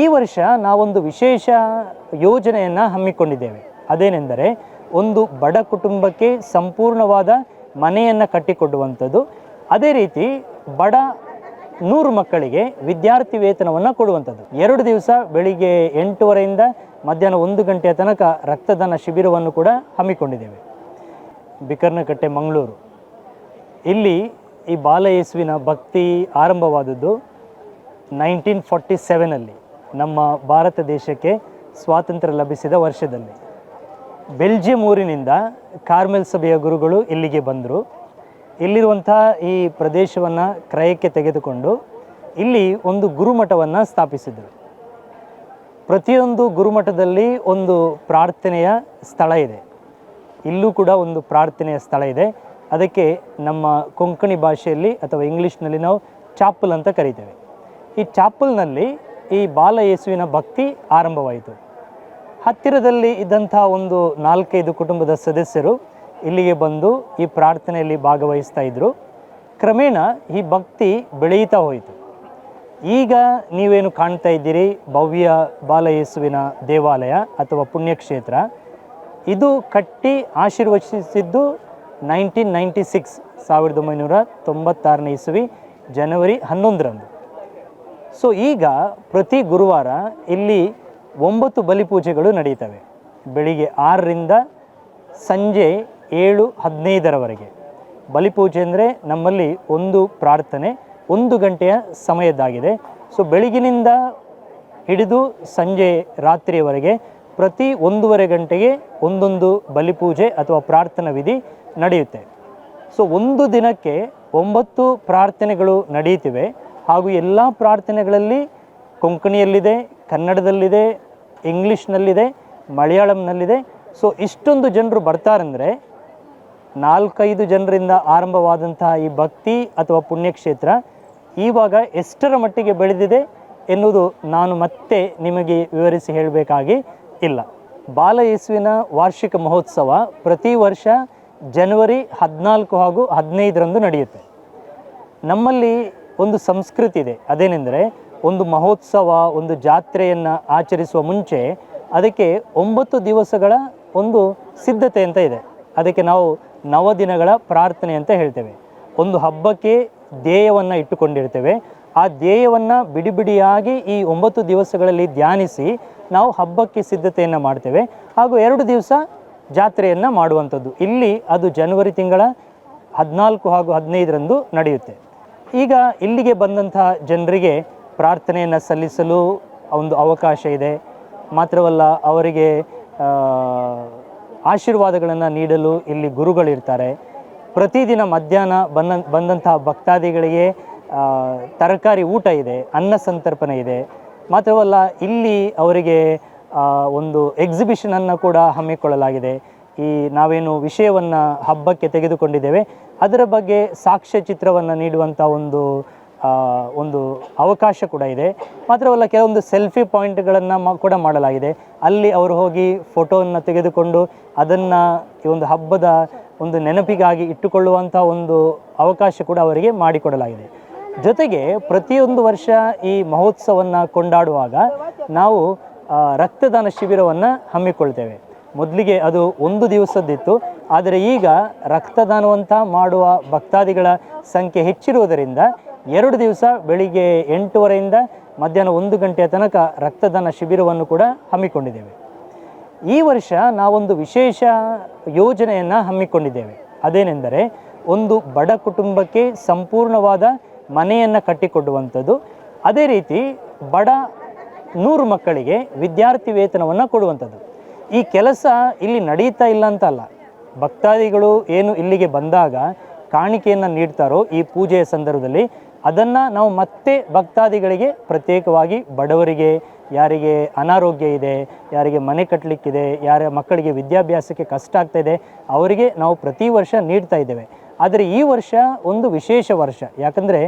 ಈ ವರ್ಷ ನಾವೊಂದು ವಿಶೇಷ ಯೋಜನೆಯನ್ನು ಹಮ್ಮಿಕೊಂಡಿದ್ದೇವೆ. ಅದೇನೆಂದರೆ ಒಂದು ಬಡ ಕುಟುಂಬಕ್ಕೆ ಸಂಪೂರ್ಣವಾದ ಮನೆಯನ್ನು ಕಟ್ಟಿಕೊಡುವಂಥದ್ದು. ಅದೇ ರೀತಿ ಬಡ ನೂರು ಮಕ್ಕಳಿಗೆ ವಿದ್ಯಾರ್ಥಿ ವೇತನವನ್ನು ಕೊಡುವಂಥದ್ದು. ಎರಡು ದಿವಸ ಬೆಳಿಗ್ಗೆ ಎಂಟೂವರೆಯಿಂದ ಮಧ್ಯಾಹ್ನ ಒಂದು ಗಂಟೆಯ ತನಕ ರಕ್ತದಾನ ಶಿಬಿರವನ್ನು ಕೂಡ ಹಮ್ಮಿಕೊಂಡಿದ್ದೇವೆ. ಬಿಕರ್ನಕಟ್ಟೆ, ಮಂಗಳೂರು. ಇಲ್ಲಿ ಈ ಬಾಲಯೇಸುವಿನ ಭಕ್ತಿ ಆರಂಭವಾದದ್ದು ನೈನ್ಟೀನ್ ಫಾರ್ಟಿ ಸೆವೆನಲ್ಲಿ ನಮ್ಮ ಭಾರತ ದೇಶಕ್ಕೆ ಸ್ವಾತಂತ್ರ್ಯ ಲಭಿಸಿದ ವರ್ಷದಲ್ಲಿ. ಬೆಲ್ಜಿಯಂ ಊರಿನಿಂದ ಕಾರ್ಮೆಲ್ ಸಭೆಯ ಗುರುಗಳು ಇಲ್ಲಿಗೆ ಬಂದರು. ಇಲ್ಲಿರುವಂತಹ ಈ ಪ್ರದೇಶವನ್ನು ಕ್ರಯಕ್ಕೆ ತೆಗೆದುಕೊಂಡು ಇಲ್ಲಿ ಒಂದು ಗುರುಮಠವನ್ನು ಸ್ಥಾಪಿಸಿದರು. ಪ್ರತಿಯೊಂದು ಗುರುಮಠದಲ್ಲಿ ಒಂದು ಪ್ರಾರ್ಥನೆಯ ಸ್ಥಳ ಇದೆ. ಇಲ್ಲೂ ಕೂಡ ಒಂದು ಪ್ರಾರ್ಥನೆಯ ಸ್ಥಳ ಇದೆ. ಅದಕ್ಕೆ ನಮ್ಮ ಕೊಂಕಣಿ ಭಾಷೆಯಲ್ಲಿ ಅಥವಾ ಇಂಗ್ಲೀಷ್ನಲ್ಲಿ ನಾವು ಚಾಪಲ್ ಅಂತ ಕರಿತೇವೆ. ಈ ಚಾಪಲ್ನಲ್ಲಿ ಈ ಬಾಲ ಯೇಸುವಿನ ಭಕ್ತಿ ಆರಂಭವಾಯಿತು. ಹತ್ತಿರದಲ್ಲಿ ಇದ್ದಂಥ ಒಂದು ನಾಲ್ಕೈದು ಕುಟುಂಬದ ಸದಸ್ಯರು ಇಲ್ಲಿಗೆ ಬಂದು ಈ ಪ್ರಾರ್ಥನೆಯಲ್ಲಿ ಭಾಗವಹಿಸ್ತಾ ಇದ್ದರು ಕ್ರಮೇಣ ಈ ಭಕ್ತಿ ಬೆಳೆಯುತ್ತಾ ಹೋಯಿತು. ಈಗ ನೀವೇನು ಕಾಣ್ತಾ ಇದ್ದೀರಿ? ಭವ್ಯ ಬಾಲಯೇಸುವಿನ ದೇವಾಲಯ ಅಥವಾ ಪುಣ್ಯಕ್ಷೇತ್ರ. ಇದು ಕಟ್ಟಿ ಆಶೀರ್ವಚಿಸಿದ್ದು ನೈನ್ಟೀನ್ ನೈಂಟಿ ಸಿಕ್ಸ್, ಸಾವಿರದ ಒಂಬೈನೂರ ತೊಂಬತ್ತಾರನೇ ಇಸವಿ, ಜನವರಿ ಹನ್ನೊಂದರಂದು. ಸೊ ಈಗ ಪ್ರತಿ ಗುರುವಾರ ಇಲ್ಲಿ ಒಂಬತ್ತು ಬಲಿಪೂಜೆಗಳು ನಡೀತವೆ. ಬೆಳಿಗ್ಗೆ ಆರರಿಂದ ಸಂಜೆ ಏಳು ಹದಿನೈದರವರೆಗೆ. ಬಲಿಪೂಜೆ ಅಂದರೆ ನಮ್ಮಲ್ಲಿ ಒಂದು ಪ್ರಾರ್ಥನೆ, ಒಂದು ಗಂಟೆಯ ಸಮಯದ್ದಾಗಿದೆ. ಸೊ ಬೆಳಗಿನಿಂದ ಹಿಡಿದು ಸಂಜೆ ರಾತ್ರಿಯವರೆಗೆ ಪ್ರತಿ ಒಂದೂವರೆ ಗಂಟೆಗೆ ಒಂದೊಂದು ಬಲಿಪೂಜೆ ಅಥವಾ ಪ್ರಾರ್ಥನಾ ವಿಧಿ ನಡೆಯುತ್ತೆ. ಸೊ ಒಂದು ದಿನಕ್ಕೆ ಒಂಬತ್ತು ಪ್ರಾರ್ಥನೆಗಳು ನಡೆಯುತ್ತಿವೆ ಹಾಗೂ ಎಲ್ಲ ಪ್ರಾರ್ಥನೆಗಳಲ್ಲಿ ಕೊಂಕಣಿಯಲ್ಲಿದೆ, ಕನ್ನಡದಲ್ಲಿದೆ, ಇಂಗ್ಲೀಷ್ನಲ್ಲಿದೆ, ಮಲಯಾಳಂನಲ್ಲಿದೆ. ಸೊ ಇಷ್ಟೊಂದು ಜನರು ಬರ್ತಾರಂದರೆ ನಾಲ್ಕೈದು ಜನರಿಂದ ಆರಂಭವಾದಂತಹ ಈ ಭಕ್ತಿ ಅಥವಾ ಪುಣ್ಯಕ್ಷೇತ್ರ ಈವಾಗ ಎಷ್ಟರ ಮಟ್ಟಿಗೆ ಬೆಳೆದಿದೆ ಎನ್ನುವುದು ನಾನು ಮತ್ತೆ ನಿಮಗೆ ವಿವರಿಸಿ ಹೇಳಬೇಕಾಗಿ ಇಲ್ಲ. ಬಾಲ ಯೇಸುವಿನ ವಾರ್ಷಿಕ ಮಹೋತ್ಸವ ಪ್ರತಿ ವರ್ಷ ಜನವರಿ ಹದಿನಾಲ್ಕು ಹಾಗೂ ಹದಿನೈದರಂದು ನಡೆಯುತ್ತೆ. ನಮ್ಮಲ್ಲಿ ಒಂದು ಸಂಸ್ಕೃತಿ ಇದೆ. ಅದೇನೆಂದರೆ ಒಂದು ಮಹೋತ್ಸವ, ಒಂದು ಜಾತ್ರೆಯನ್ನು ಆಚರಿಸುವ ಮುಂಚೆ ಅದಕ್ಕೆ ಒಂಬತ್ತು ದಿವಸಗಳ ಒಂದು ಸಿದ್ಧತೆ ಅಂತ ಇದೆ. ಅದಕ್ಕೆ ನಾವು ನವದಿನಗಳ ಪ್ರಾರ್ಥನೆ ಅಂತ ಹೇಳ್ತೇವೆ. ಒಂದು ಹಬ್ಬಕ್ಕೆ ಧ್ಯೇಯವನ್ನು ಇಟ್ಟುಕೊಂಡಿರ್ತೇವೆ. ಆ ಧ್ಯೇಯವನ್ನು ಬಿಡಿ ಬಿಡಿಯಾಗಿ ಈ ಒಂಬತ್ತು ದಿವಸಗಳಲ್ಲಿ ಧ್ಯಾನಿಸಿ ನಾವು ಹಬ್ಬಕ್ಕೆ ಸಿದ್ಧತೆಯನ್ನು ಮಾಡ್ತೇವೆ. ಹಾಗೂ ಎರಡು ದಿವಸ ಜಾತ್ರೆಯನ್ನು ಮಾಡುವಂಥದ್ದು. ಇಲ್ಲಿ ಅದು ಜನವರಿ ತಿಂಗಳ ಹದಿನಾಲ್ಕು ಹಾಗೂ ಹದಿನೈದರಂದು ನಡೆಯುತ್ತೆ. ಈಗ ಇಲ್ಲಿಗೆ ಬಂದಂತಹ ಜನರಿಗೆ ಪ್ರಾರ್ಥನೆಯನ್ನು ಸಲ್ಲಿಸಲು ಒಂದು ಅವಕಾಶ ಇದೆ. ಮಾತ್ರವಲ್ಲ ಅವರಿಗೆ ಆಶೀರ್ವಾದಗಳನ್ನು ನೀಡಲು ಇಲ್ಲಿ ಗುರುಗಳಿರ್ತಾರೆ. ಪ್ರತಿದಿನ ಮಧ್ಯಾಹ್ನ ಬಂದ ಬಂದಂತಹ ಭಕ್ತಾದಿಗಳಿಗೆ ತರಕಾರಿ ಊಟ ಇದೆ, ಅನ್ನ ಸಂತರ್ಪಣೆ ಇದೆ. ಮಾತ್ರವಲ್ಲ ಇಲ್ಲಿ ಅವರಿಗೆ ಒಂದು ಎಕ್ಸಿಬಿಷನನ್ನು ಕೂಡ ಹಮ್ಮಿಕೊಳ್ಳಲಾಗಿದೆ. ಈ ನಾವೇನು ವಿಷಯವನ್ನು ಹಬ್ಬಕ್ಕೆ ತೆಗೆದುಕೊಂಡಿದ್ದೇವೆ, ಅದರ ಬಗ್ಗೆ ಸಾಕ್ಷ್ಯ ಚಿತ್ರವನ್ನು ನೀಡುವಂಥ ಒಂದು ಒಂದು ಅವಕಾಶ ಕೂಡ ಇದೆ. ಮಾತ್ರವಲ್ಲ ಕೆಲವೊಂದು ಸೆಲ್ಫಿ ಪಾಯಿಂಟ್ಗಳನ್ನು ಮ, ಕೂಡ ಮಾಡಲಾಗಿದೆ. ಅಲ್ಲಿ ಅವರು ಹೋಗಿ ಫೋಟೋವನ್ನು ತೆಗೆದುಕೊಂಡು ಅದನ್ನು ಈ ಒಂದು ಹಬ್ಬದ ಒಂದು ನೆನಪಿಗಾಗಿ ಇಟ್ಟುಕೊಳ್ಳುವಂಥ ಒಂದು ಅವಕಾಶ ಕೂಡ ಅವರಿಗೆ ಮಾಡಿಕೊಡಲಾಗಿದೆ. ಜೊತೆಗೆ ಪ್ರತಿಯೊಂದು ವರ್ಷ ಈ ಮಹೋತ್ಸವವನ್ನು ಕೊಂಡಾಡುವಾಗ ನಾವು ರಕ್ತದಾನ ಶಿಬಿರವನ್ನು ಹಮ್ಮಿಕೊಳ್ತೇವೆ. ಮೊದಲಿಗೆ ಅದು ಒಂದು ದಿವಸದ್ದಿತ್ತು. ಆದರೆ ಈಗ ರಕ್ತದಾನವಂತ ಮಾಡುವ ಭಕ್ತಾದಿಗಳ ಸಂಖ್ಯೆ ಹೆಚ್ಚಿರುವುದರಿಂದ ಎರಡು ದಿವಸ ಬೆಳಿಗ್ಗೆ ಎಂಟೂವರೆಯಿಂದ ಮಧ್ಯಾಹ್ನ ಒಂದು ಗಂಟೆಯ ತನಕ ರಕ್ತದಾನ ಶಿಬಿರವನ್ನು ಕೂಡ ಹಮ್ಮಿಕೊಂಡಿದ್ದೇವೆ. ಈ ವರ್ಷ ನಾವೊಂದು ವಿಶೇಷ ಯೋಜನೆಯನ್ನು ಹಮ್ಮಿಕೊಂಡಿದ್ದೇವೆ. ಅದೇನೆಂದರೆ ಒಂದು ಬಡ ಕುಟುಂಬಕ್ಕೆ ಸಂಪೂರ್ಣವಾದ ಮನೆಯನ್ನು ಕಟ್ಟಿಕೊಡುವಂಥದ್ದು. ಅದೇ ರೀತಿ ಬಡ ನೂರು ಮಕ್ಕಳಿಗೆ ವಿದ್ಯಾರ್ಥಿ ವೇತನವನ್ನು ಕೊಡುವಂಥದ್ದು. ಈ ಕೆಲಸ ಇಲ್ಲಿ ನಡೀತಾ ಇಲ್ಲ ಅಂತ ಅಲ್ಲ. ಭಕ್ತಾದಿಗಳು ಏನು ಇಲ್ಲಿಗೆ ಬಂದಾಗ ಕಾಣಿಕೆಯನ್ನು ನೀಡ್ತಾರೋ ಈ ಪೂಜೆಯ ಸಂದರ್ಭದಲ್ಲಿ ಅದನ್ನು ನಾವು ಮತ್ತೆ ಭಕ್ತಾದಿಗಳಿಗೆ ಪ್ರತ್ಯೇಕವಾಗಿ ಬಡವರಿಗೆ, ಯಾರಿಗೆ ಅನಾರೋಗ್ಯ ಇದೆ, ಯಾರಿಗೆ ಮನೆ ಕಟ್ಟಲಿಕ್ಕಿದೆ ಯಾರ ಮಕ್ಕಳಿಗೆ ವಿದ್ಯಾಭ್ಯಾಸಕ್ಕೆ ಕಷ್ಟ ಆಗ್ತಾಯಿದೆ ಅವರಿಗೆ ನಾವು ಪ್ರತಿ ವರ್ಷ ನೀಡ್ತಾ ಇದ್ದೇವೆ. ಆದರೆ ಈ ವರ್ಷ ಒಂದು ವಿಶೇಷ ವರ್ಷ. ಯಾಕಂದರೆ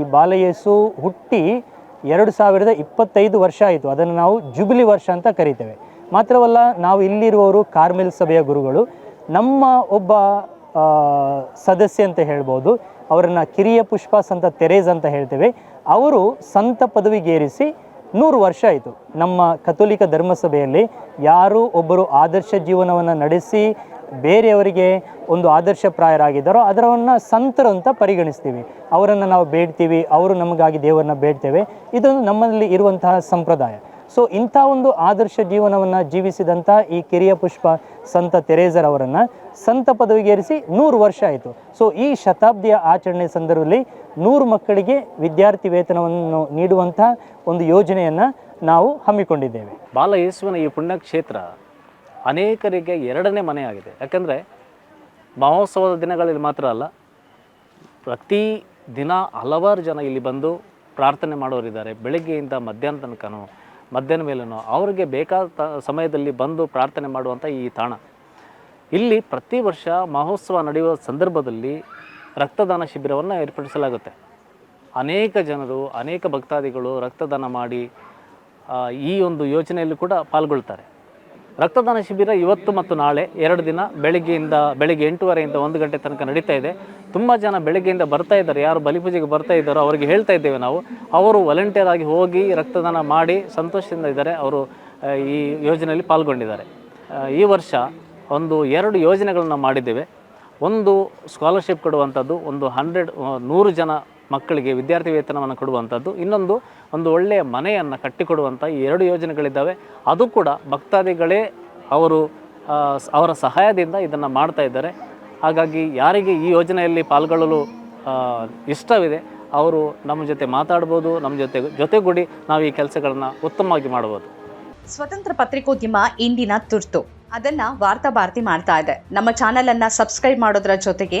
ಈ ಬಾಲಯೇಸು ಹುಟ್ಟಿ ಎರಡು ಸಾವಿರದ ಇಪ್ಪತ್ತೈದು ವರ್ಷ ಆಯಿತು. ಅದನ್ನು ನಾವು ಜುಬಿಲಿ ವರ್ಷ ಅಂತ ಕರಿತೇವೆ. ಮಾತ್ರವಲ್ಲ, ನಾವು ಇಲ್ಲಿರುವವರು ಕಾರ್ಮೆಲ್ ಸಭೆಯ ಗುರುಗಳು. ನಮ್ಮ ಒಬ್ಬ ಸದಸ್ಯ ಅಂತ ಹೇಳ್ಬೋದು, ಅವರನ್ನು ಕಿರಿಯ ಪುಷ್ಪ ಸಂತ ತೆರೇಸ್ ಅಂತ ಹೇಳ್ತೇವೆ. ಅವರು ಸಂತ ಪದವಿಗೇರಿಸಿ ನೂರು ವರ್ಷ ಆಯಿತು. ನಮ್ಮ ಕಥೋಲಿಕ ಧರ್ಮಸಭೆಯಲ್ಲಿ ಯಾರು ಒಬ್ಬರು ಆದರ್ಶ ಜೀವನವನ್ನು ನಡೆಸಿ ಬೇರೆಯವರಿಗೆ ಒಂದು ಆದರ್ಶ ಪ್ರಾಯರಾಗಿದ್ದಾರೋ, ಅದರವನ್ನು ಸಂತರು ಅಂತ ಪರಿಗಣಿಸ್ತೀವಿ. ಅವರನ್ನು ನಾವು ಬೇಡ್ತೀವಿ, ಅವರು ನಮಗಾಗಿ ದೇವರನ್ನ ಬೇಡ್ತೇವೆ. ಇದೊಂದು ನಮ್ಮಲ್ಲಿ ಇರುವಂತಹ ಸಂಪ್ರದಾಯ. ಸೊ ಇಂಥ ಒಂದು ಆದರ್ಶ ಜೀವನವನ್ನು ಜೀವಿಸಿದಂಥ ಈ ಕಿರಿಯ ಪುಷ್ಪ ಸಂತ ತೆರೇಸರ್ ಅವರನ್ನು ಸಂತ ಪದವಿಗೇರಿಸಿ ನೂರು ವರ್ಷ ಆಯಿತು. ಸೊ ಈ ಶತಾಬ್ದಿಯ ಆಚರಣೆ ಸಂದರ್ಭದಲ್ಲಿ ನೂರು ಮಕ್ಕಳಿಗೆ ವಿದ್ಯಾರ್ಥಿ ವೇತನವನ್ನು ನೀಡುವಂಥ ಒಂದು ಯೋಜನೆಯನ್ನು ನಾವು ಹಮ್ಮಿಕೊಂಡಿದ್ದೇವೆ. ಬಾಲ ಯೇಸುವಿನ ಈ ಪುಣ್ಯಕ್ಷೇತ್ರ ಅನೇಕರಿಗೆ ಎರಡನೇ ಮನೆಯಾಗಿದೆ ಯಾಕೆಂದರೆ ಮಹೋತ್ಸವದ ದಿನಗಳಲ್ಲಿ ಮಾತ್ರ ಅಲ್ಲ, ಪ್ರತಿ ದಿನ ಹಲವಾರು ಜನ ಇಲ್ಲಿ ಬಂದು ಪ್ರಾರ್ಥನೆ ಮಾಡೋರಿದ್ದಾರೆ. ಬೆಳಗ್ಗೆಯಿಂದ ಮಧ್ಯಾಹ್ನ ತನಕನೂ ಮಧ್ಯಾಹ್ನ ಮೇಲೂ ಅವರಿಗೆ ಬೇಕಾದ ಸಮಯದಲ್ಲಿ ಬಂದು ಪ್ರಾರ್ಥನೆ ಮಾಡುವಂಥ ಈ ತಾಣ. ಇಲ್ಲಿ ಪ್ರತಿ ವರ್ಷ ಮಹೋತ್ಸವ ನಡೆಯುವ ಸಂದರ್ಭದಲ್ಲಿ ರಕ್ತದಾನ ಶಿಬಿರವನ್ನು ಏರ್ಪಡಿಸಲಾಗುತ್ತೆ. ಅನೇಕ ಜನರು, ಅನೇಕ ಭಕ್ತಾದಿಗಳು ರಕ್ತದಾನ ಮಾಡಿ ಈ ಒಂದು ಯೋಜನೆಯಲ್ಲಿ ಕೂಡ ಪಾಲ್ಗೊಳ್ತಾರೆ. ರಕ್ತದಾನ ಶಿಬಿರ ಇವತ್ತು ಮತ್ತು ನಾಳೆ ಎರಡು ದಿನ ಬೆಳಗ್ಗೆಯಿಂದ ಬೆಳಗ್ಗೆ ಎಂಟೂವರೆಯಿಂದ ಒಂದು ಗಂಟೆ ತನಕ ನಡೀತಾ ಇದೆ. ತುಂಬ ಜನ ಬೆಳಗ್ಗೆಯಿಂದ ಬರ್ತಾ ಇದ್ದಾರೆ. ಯಾರು ಬಲಿಪೂಜೆಗೆ ಬರ್ತಾ ಇದ್ದಾರೋ ಅವರಿಗೆ ಹೇಳ್ತಾ ಇದ್ದೇವೆ ನಾವು. ಅವರು ವಾಲಂಟಿಯರ್ ಆಗಿ ಹೋಗಿ ರಕ್ತದಾನ ಮಾಡಿ ಸಂತೋಷದಿಂದ ಇದ್ದಾರೆ. ಅವರು ಈ ಯೋಜನೆಯಲ್ಲಿ ಪಾಲ್ಗೊಂಡಿದ್ದಾರೆ. ಈ ವರ್ಷ ಒಂದು ಎರಡು ಯೋಜನೆಗಳನ್ನು ಮಾಡಿದ್ದೇವೆ. ಒಂದು ಸ್ಕಾಲರ್ಶಿಪ್ ಕೊಡುವಂಥದ್ದು ಒಂದು ಹಂಡ್ರೆಡ್ ನೂರು ಜನ ಮಕ್ಕಳಿಗೆ ವಿದ್ಯಾರ್ಥಿ ವೇತನವನ್ನು ಕೊಡುವಂಥದ್ದು. ಇನ್ನೊಂದು, ಒಂದು ಒಳ್ಳೆಯ ಮನೆಯನ್ನು ಕಟ್ಟಿಕೊಡುವಂಥ ಈ ಎರಡು ಯೋಜನೆಗಳಿದ್ದಾವೆ. ಅದು ಕೂಡ ಭಕ್ತಾದಿಗಳೇ ಅವರು ಅವರ ಸಹಾಯದಿಂದ ಇದನ್ನು ಮಾಡ್ತಾ ಇದ್ದಾರೆ. ಹಾಗಾಗಿ ಯಾರಿಗೆ ಈ ಯೋಜನೆಯಲ್ಲಿ ಪಾಲ್ಗೊಳ್ಳಲು ಇಷ್ಟವಿದೆ, ಅವರು ನಮ್ಮ ಜೊತೆ ಮಾತಾಡ್ಬೋದು, ನಮ್ಮ ಜೊತೆ, ಜೊತೆಗೂಡಿ ನಾವು ಈ ಕೆಲಸಗಳನ್ನು ಉತ್ತಮವಾಗಿ ಮಾಡ್ಬೋದು. ಸ್ವತಂತ್ರ ಪತ್ರಿಕೋದ್ಯಮ ಇಂದಿನ ತುರ್ತು. ಅದನ್ನ ವಾರ್ತಾ ಭಾರತಿ ಮಾಡ್ತಾ ಇದೆ. ನಮ್ಮ ಚಾನೆಲ್ ಸಬ್ಸ್ಕ್ರೈಬ್ ಮಾಡೋದ್ರ ಜೊತೆಗೆ